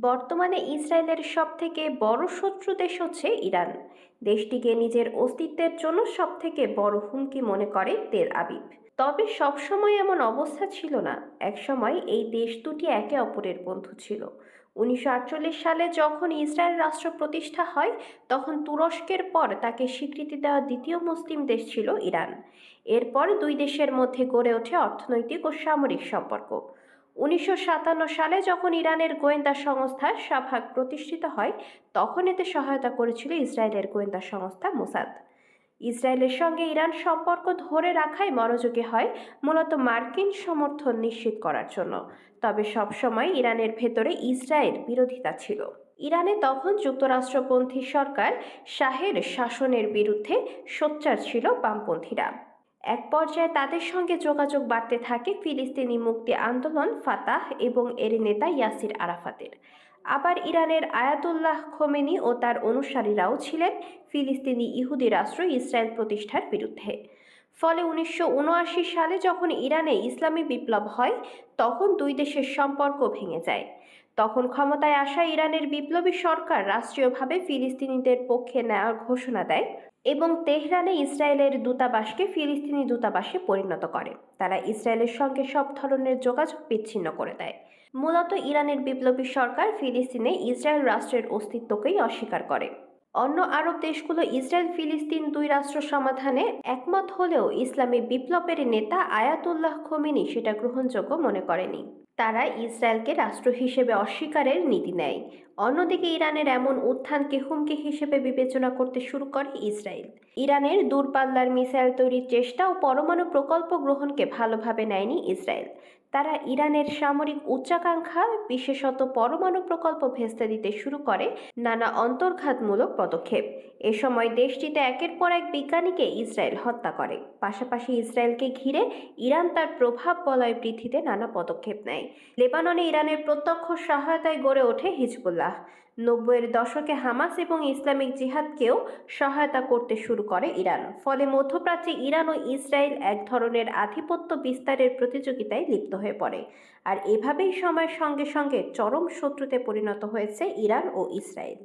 বর্তমানে ইসরায়েলের সবথেকে বড় শত্রু দেশ হচ্ছে ইরান। দেশটিকে নিজের অস্তিত্বের জন্য সবথেকে বড় হুমকি মনে করে তেল আবিব। তবে সবসময় এমন অবস্থা ছিল না। একসময় এই দেশ দুটি একে অপরের বন্ধু ছিল। উনিশশো আটচল্লিশ সালে যখন ইসরায়েল রাষ্ট্র প্রতিষ্ঠা হয়, তখন তুরস্কের পর তাকে স্বীকৃতি দেওয়া দ্বিতীয় মুসলিম দেশ ছিল ইরান। এরপর দুই দেশের মধ্যে গড়ে ওঠে অর্থনৈতিক ও সামরিক সম্পর্ক। উনিশশো সাতান্ন সালে যখন ইরানের গোয়েন্দা সংস্থা সাভাগ প্রতিষ্ঠিত হয়, তখন এতে সহায়তা করেছিল ইসরায়েলের গোয়েন্দা সংস্থা মোসাদ। ইসরায়েলের সঙ্গে ইরান সম্পর্ক ধরে রাখাই মনোযোগী হয় মূলত মার্কিন সমর্থন নিশ্চিত করার জন্য। তবে সবসময় ইরানের ভেতরে ইসরায়েল বিরোধিতা ছিল। ইরানে তখন যুক্তরাষ্ট্রপন্থী সরকার শাহের শাসনের বিরুদ্ধে সোচ্চার ছিল বামপন্থীরা। এক পর্যায়ে তাদের সঙ্গে যোগাযোগ বাড়তে থাকে ফিলিস্তিনি মুক্তি আন্দোলন, ফাতাহ এবং এর নেতা ইয়াসির আরাফাতের। আবার ইরানের আয়াতুল্লাহ খোমেনি ও তার অনুসারীরাও ছিলেন ফিলিস্তিনি ইহুদি রাষ্ট্র ইসরায়েল প্রতিষ্ঠার বিরুদ্ধে। ফলে উনিশশো উনআশি সালে যখন ইরানে ইসলামী বিপ্লব হয়, তখন দুই দেশের সম্পর্ক ভেঙে যায়। তখন ক্ষমতায় আসা ইরানের বিপ্লবী সরকার রাষ্ট্রীয়ভাবে ফিলিস্তিনিদের পক্ষে নেওয়ার ঘোষণা দেয়। এবং তেহরানে ইসরায়েলের দূতাবাসকে ফিলিস্তিনি দূতাবাসে পরিণত করে। তারা ইসরায়েলের সঙ্গে সব ধরনের যোগাযোগ বিচ্ছিন্ন করে দেয়। মূলত ইরানের বিপ্লবী সরকার ফিলিস্তিনে ইসরায়েল রাষ্ট্রের অস্তিত্বকেই অস্বীকার করে। অন্য আরব দেশগুলো ইসরায়েল ফিলিস্তিন দুই রাষ্ট্র সমাধানে একমত হলেও ইসলামী বিপ্লবের নেতা আয়াতুল্লাহ খোমেনি সেটা গ্রহণযোগ্য মনে করেনি। তারা ইসরায়েলকে রাষ্ট্র হিসেবে অস্বীকারের নীতি নেয়। অন্যদিকে ইরানের এমন উত্থানকে হুমকি হিসেবে বিবেচনা করতে শুরু করে ইসরায়েল। ইরানের দূরপাল্লার মিসাইল তৈরির চেষ্টা ও পরমাণু প্রকল্প গ্রহণকে ভালোভাবে নেয়নি ইসরায়েল। তারা ইরানের সামরিক উচ্চাকাঙ্ক্ষা, বিশেষত পরমাণু প্রকল্প ভেস্তে দিতে শুরু করে নানা অন্তর্ঘাতমূলক পদক্ষেপ। এ সময় দেশটিতে একের পর এক বিজ্ঞানীকে ইসরায়েল হত্যা করে। পাশাপাশি ইসরায়েলকে ঘিরে ইরান তার প্রভাব বলয় বৃদ্ধিতে নানা পদক্ষেপ নেয়। লেবাননে ইরানের প্রত্যক্ষ সহায়তায় গড়ে ওঠে হিজবুল্লাহ। নব্বইয়ের দশকে হামাস এবং ইসলামিক জিহাদকেও সহায়তা করতে শুরু করে ইরান। ফলে মধ্যপ্রাচ্যে ইরান ও ইসরায়েল এক ধরনের আধিপত্য বিস্তারের প্রতিযোগিতায় লিপ্ত হয়ে পড়ে। আর এভাবেই সময়ের সঙ্গে সঙ্গে চরম শত্রুতে পরিণত হয়েছে ইরান ও ইসরায়েল।